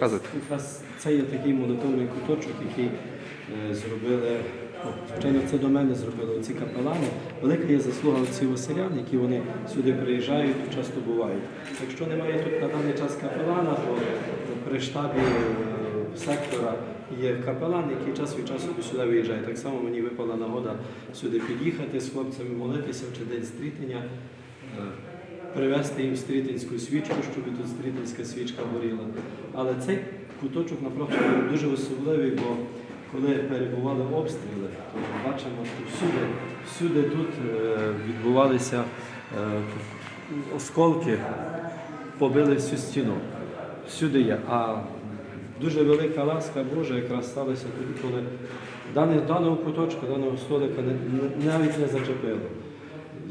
bezcenne Якраз це є такий молитовний куточок, який е, зробили, звичайно, це до мене зробили ці капелани. Велика є заслуга отців Василян, які вони сюди приїжджають, часто бувають. Якщо немає тут на даний час капелана, то при штабі е, сектора є капелан, який час від часу сюди виїжджає. Так само мені випала нагода сюди під'їхати з хлопцями, молитися в день стрітення. Привезти їм стрітинську свічку, щоб тут стрітинська свічка горіла. Але цей куточок направду дуже особливий, бо коли перебували обстріли, то бачимо, що всюди, всюди тут е, відбувалися е, осколки, побили всю стіну. Всюди є. А дуже велика ласка Божа якраз сталася тоді, коли даного куточка, даного столика навіть не зачепило.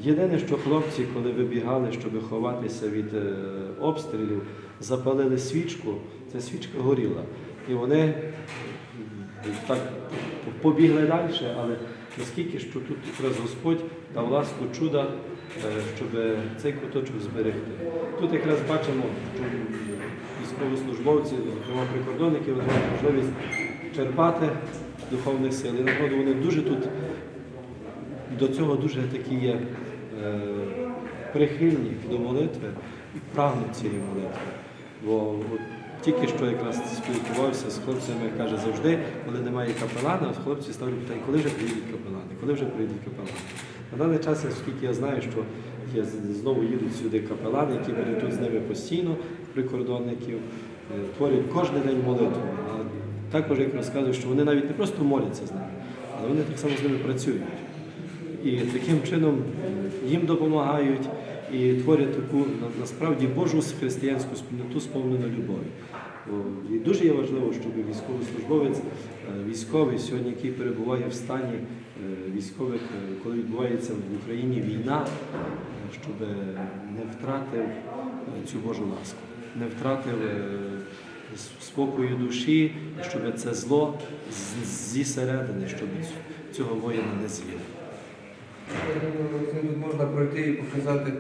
Єдине, що хлопці, коли вибігали, щоб ховатися від е, обстрілів, запалили свічку, ця свічка горіла. І вони так побігли далі, але наскільки що тут якраз Господь дав ласку чуда, е, щоб цей куточок зберегти. Тут якраз бачимо, що військовослужбовці, зокрема прикордонники, мають можливість черпати духовних сил. І народу вони дуже тут до цього дуже такі є е, прихильні до молитви і прагнуть цієї молитви. Бо тільки що якраз спілкувався з хлопцями, каже, завжди, коли немає капелана, хлопці ставлять питання, коли вже приїдуть капелани, коли вже приїдуть капелани. На даний час, оскільки я знаю, що є, знову їдуть сюди капелани, які будуть тут з ними постійно, прикордонників, е, творять кожен день молитву. А також, як розказують, що вони навіть не просто моляться з ними, але вони так само з ними працюють. І таким чином їм допомагають і творять таку насправді Божу християнську спільноту сповнену любові. І дуже є важливо, щоб військовослужбовець, е, військовий сьогодні, який перебуває в стані е, військових, е, коли відбувається в Україні війна, щоб не втратив цю Божу ласку, не втратив спокою душі, щоб це зло з- зі середини, щоб цього воїна не з'їли. Можна пройти і показати